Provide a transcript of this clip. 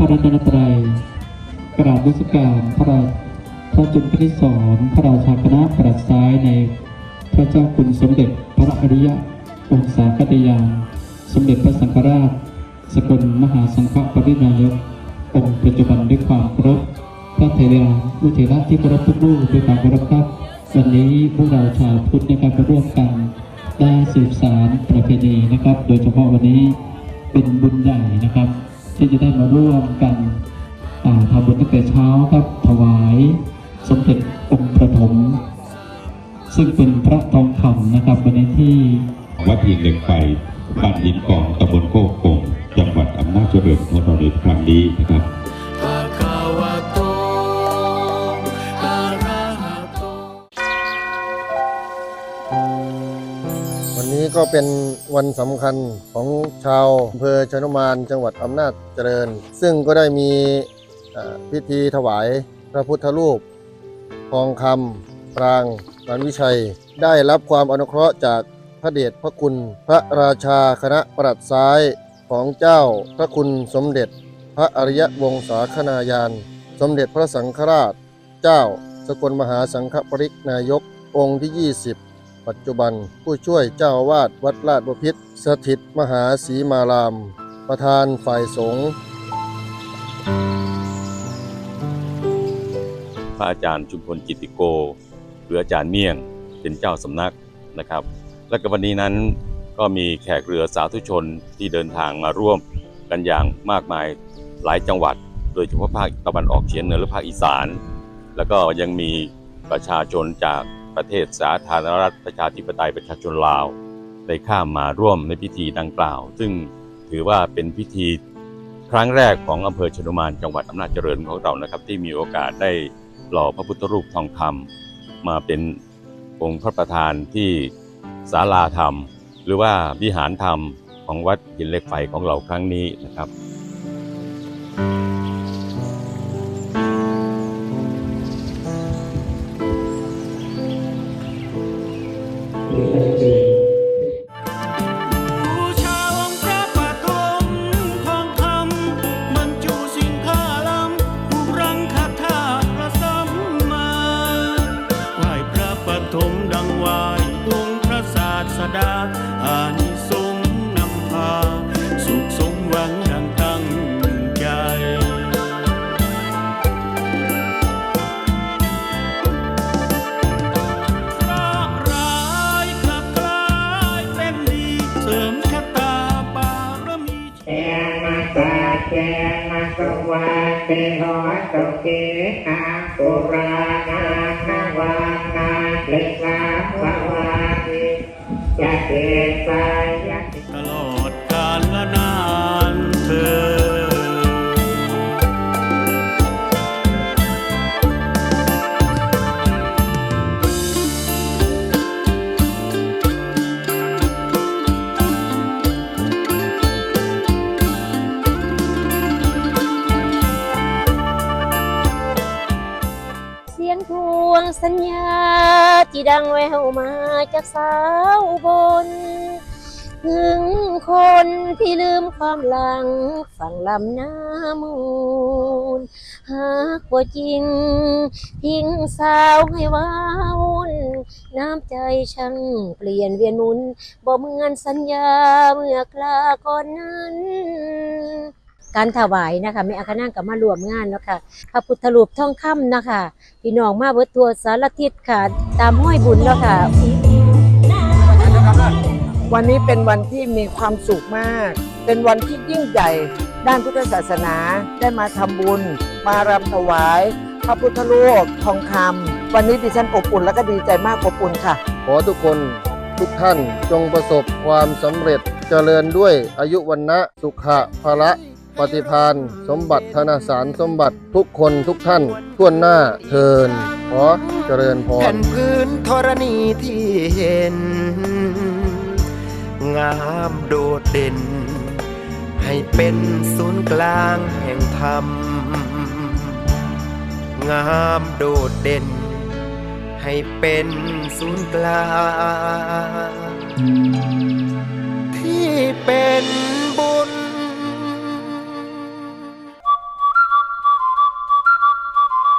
ระรัตนตรัยกราบวิสการพระราพระจุลพิสรพระราชาคณะประดับซ้ายในพระเจ้าคุณสมเด็จพระอริยะองศาคตยาสมเด็จพระสังฆราช สกลมหาสังฆปรินายกองค์ปัจจุบันด้วยความเคารพพระเทราวุเทระที่เคารพทุกรูปด้วยความเคารพครับวันนี้พวกเราชาวพุทธในะครับมาร่วมกันได้สืบสารประเพณีนะครับ โดยเฉพาะวันนี้เป็นบุญใหญ่นะครับ ที่จะได้มาร่วมกันทำบุญตั้งแต่เช้าครับถวายสมเด็จองค์ประถม ซึ่งเป็นพระทองคำนะครับวันนี้ที่วัดหินเหล็กไฟบ้านหินกองตำบลโคกกงจังหวัดอำนาจเจริญของเราในครั้งนี้นะครับ ก็เป็นวันสำคัญของชาวอำเภอชนุมานจังหวัดอำนาจเจริญ ซึ่งก็ได้มีพิธีถวายพระพุทธรูปทองคำปรางมันวิชัย ได้รับความอนุเคราะห์จากพระเดชพระคุณพระราชาคณะประหลัดซ้ายของเจ้าพระคุณสมเด็จ พระอริยวงศาคณาญาณสมเด็จพระสังฆราช เจ้าสกลมหาสังฆปริกนายกองค์ที่ 20 ปัจจุบัน ผู้ช่วยเจ้าวาดวัดลาดบพิษสถิตมหาสีมาราม ประธานฝ่ายสงฆ์พระอาจารย์ชุมพลกิติโก หรืออาจารย์เมี่ยงเป็นเจ้าสำนักนะครับ และก็วันนี้นั้นก็มีแขกเรือสาธุชนที่เดินทางมาร่วมกันอย่างมากมายหลายจังหวัด โดยเฉพาะภาคตะวันออกเฉียงเหนือและภาคอีสาน แล้วก็ยังมีประชาชนจาก ประเทศสาธารณรัฐประชาธิปไตยประชาชนลาว ได้ข้ามมาร่วมในพิธีดังกล่าว ซึ่งถือว่าเป็นพิธีครั้งแรกของอำเภอชนุมานจังหวัดอำนาจเจริญของเรานะครับ ที่มีโอกาสได้หล่อพระพุทธรูปทองคำมาเป็นองค์พระประธานที่ศาลาธรรม หรือว่าวิหารธรรมของวัดหินเหล็กไฟของเราครั้งนี้นะครับ สดาอานิสงส์นำพา สุขสมหวังดังตั้งใจเคราะร้ายกลับกลายเป็นดี เสริมชะตาบารมี เอมัสสะเจมัสวะเตโหตุเกอาปุรานาคาวานาเลสาวา ยะ สัญญาที่ดังแววมาจากสาวบน ถึงคนที่ลืมความหลังฝั่งลำน้ามูล หากว่าจริง ทิ้งสาวให้ว้าวุ่น น้ำใจช่างเปลี่ยนเวียนมุนบ่เหมือนสัญญาเมื่อกลาก่อนนั้น การถวายนะคะไม่อาคณะกับมารวมงานเนาะค่ะพระพุทธรูปทองคำนะคะพี่น้องมาเบิดทั่วสารทิศค่ะ ตามห้อยบุญแล้วค่ะ วันนี้เป็นวันที่มีความสุขมาก เป็นวันที่ยิ่งใหญ่ ด้านพุทธศาสนาได้มาทำบุญ มารำถวาย พระพุทธรูปทองคำวันนี้ดิฉันอบอุ่นและก็ดีใจมากอบอุ่นค่ะ ขอทุกคนทุกท่านจงประสบความสำเร็จเจริญด้วยอายุวันนะสุขะภละ ปฏิพานสมบัติธนสารสมบัติทุกคนทุกท่านทั่วหน้าเทินขอเจริญพรแผ่นพื้นธรณีที่เห็น งามโดดเด่น ให้เป็นศูนย์กลางแห่งธรรม งามโดดเด่น ให้เป็นศูนย์กลาง